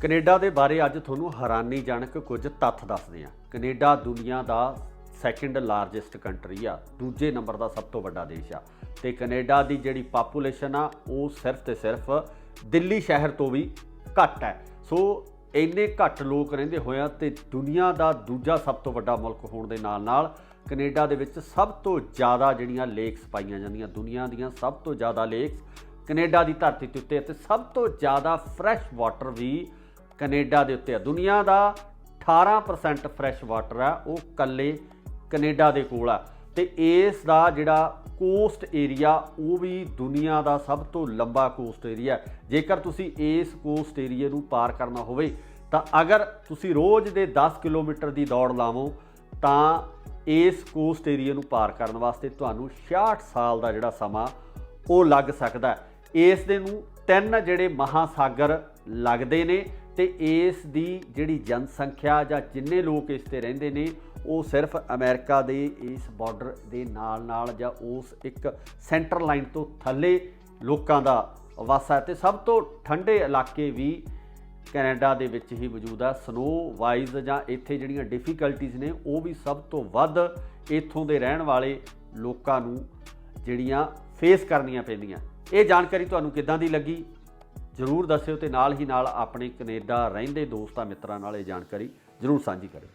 Canada ਦੇ ਬਾਰੇ ਅੱਜ ਤੁਹਾਨੂੰ ਹੈਰਾਨੀਜਨਕ ਕੁਝ ਤੱਥ ਦੱਸਦੇ ਹਾਂ। ਕੈਨੇਡਾ ਦੁਨੀਆ ਦਾ ਸੈਕੰਡ ਲਾਰਜੈਸਟ ਕੰਟਰੀ ਆ, ਦੂਜੇ ਨੰਬਰ ਦਾ ਸਭ ਤੋਂ ਵੱਡਾ ਦੇਸ਼ ਆ। ਤੇ ਕੈਨੇਡਾ ਦੀ ਜਿਹੜੀ ਪਾਪੂਲੇਸ਼ਨ ਆ, ਉਹ ਸਿਰਫ ਤੇ ਸਿਰਫ ਦਿੱਲੀ ਸ਼ਹਿਰ ਤੋਂ ਵੀ ਘੱਟ ਹੈ। ਸੋ ਇੰਨੇ ਘੱਟ ਲੋਕ ਰਹਿੰਦੇ ਹੋਇਆ ਤੇ ਦੁਨੀਆ ਦਾ ਦੂਜਾ ਸਭ ਤੋਂ ਵੱਡਾ ਮੁਲਕ ਹੋਣ ਦੇ ਨਾਲ ਨਾਲ ਕੈਨੇਡਾ ਦੇ ਵਿੱਚ ਸਭ ਤੋਂ ਜ਼ਿਆਦਾ ਜਿਹੜੀਆਂ ਲੇਕਸ ਪਾਈਆਂ ਜਾਂਦੀਆਂ, ਦੁਨੀਆ ਦੀਆਂ ਸਭ ਤੋਂ ਜ਼ਿਆਦਾ ਲੇਕਸ ਕੈਨੇਡਾ ਦੀ ਧਰਤੀ ਤੇ ਉੱਤੇ ਅਤੇ ਸਭ ਤੋਂ ਜ਼ਿਆਦਾ ਫਰੈਸ਼ ਵਾਟਰ ਵੀ ਕੈਨੇਡਾ ਦੇ ਉੱਤੇ ਆ। ਦੁਨੀਆ ਦਾ 18% ਫਰੈਸ਼ ਵਾਟਰ ਆ, ਉਹ ਕੱਲੇ ਕੈਨੇਡਾ ਦੇ ਕੋਲ ਆ। ਤੇ ਇਸ ਦਾ ਜਿਹੜਾ ਕੋਸਟ ਏਰੀਆ ਉਹ ਵੀ ਦੁਨੀਆ ਦਾ ਸਭ ਤੋਂ ਲੰਬਾ ਕੋਸਟ ਏਰੀਆ ਜੇਕਰ ਤੁਸੀਂ ਇਸ ਕੋਸਟ ਏਰੀਆ ਨੂੰ ਪਾਰ ਕਰਨਾ ਹੋਵੇ, ਤਾਂ ਅਗਰ ਤੁਸੀਂ ਰੋਜ਼ ਦੇ 10 ਕਿਲੋਮੀਟਰ ਦੀ ਦੌੜ ਲਾਵੋ, ਤਾਂ ਇਸ ਕੋਸਟ ਏਰੀਆ ਨੂੰ ਪਾਰ ਕਰਨ ਵਾਸਤੇ ਤੁਹਾਨੂੰ 66 ਸਾਲ ਦਾ ਜਿਹੜਾ ਸਮਾਂ, ਉਹ ਲੱਗ ਸਕਦਾ ਇਸ ਦੇ ਨੂੰ ਤਿੰਨ ਜਿਹੜੇ ਮਹਾਸਾਗਰ ਲੱਗਦੇ ਨੇ ਤੇ ਇਸ ਦੀ ਜਿਹੜੀ ਜਨਸੰਖਿਆ ਜਾਂ ਜਿੰਨੇ ਲੋਕ ਇਸ ਤੇ ਰਹਿੰਦੇ ਨੇ, ਉਹ ਸਿਰਫ ਅਮਰੀਕਾ ਦੇ ਇਸ ਬਾਰਡਰ ਦੇ ਨਾਲ ਨਾਲ ਜਾਂ ਉਸ ਇੱਕ ਸੈਂਟਰ ਲਾਈਨ ਤੋਂ ਥੱਲੇ ਲੋਕਾਂ ਦਾ ਵਾਸਾ ਹੈ। ਤੇ ਸਭ ਤੋਂ ਠੰਡੇ ਇਲਾਕੇ ਵੀ ਕੈਨੇਡਾ ਦੇ ਵਿੱਚ ਹੀ ਮੌਜੂਦ ਆ। ਸਨੋ ਵਾਈਜ਼ ਜਾਂ ਇੱਥੇ ਜਿਹੜੀਆਂ ਡਿਫਿਕਲਟੀਆਂ ਨੇ, ਉਹ ਵੀ ਸਭ ਤੋਂ ਵੱਧ ਇੱਥੋਂ ਦੇ ਰਹਿਣ ਵਾਲੇ ਲੋਕਾਂ ਨੂੰ ਜਿਹੜੀਆਂ ਫੇਸ ਕਰਨੀਆਂ ਪੈਂਦੀਆਂ। ਇਹ ਜਾਣਕਾਰੀ ਤੁਹਾਨੂੰ ਕਿੱਦਾਂ ਦੀ ਲੱਗੀ? ਜਰੂਰ ਦੱਸਿਓ ਤੇ ਨਾਲ ਹੀ ਨਾਲ ਆਪਣੇ ਕੈਨੇਡਾ ਰਹਿੰਦੇ ਦੋਸਤਾਂ ਮਿੱਤਰਾਂ ਨਾਲ ਇਹ ਜਾਣਕਾਰੀ ਜਰੂਰ ਸਾਂਝੀ ਕਰਿਓ।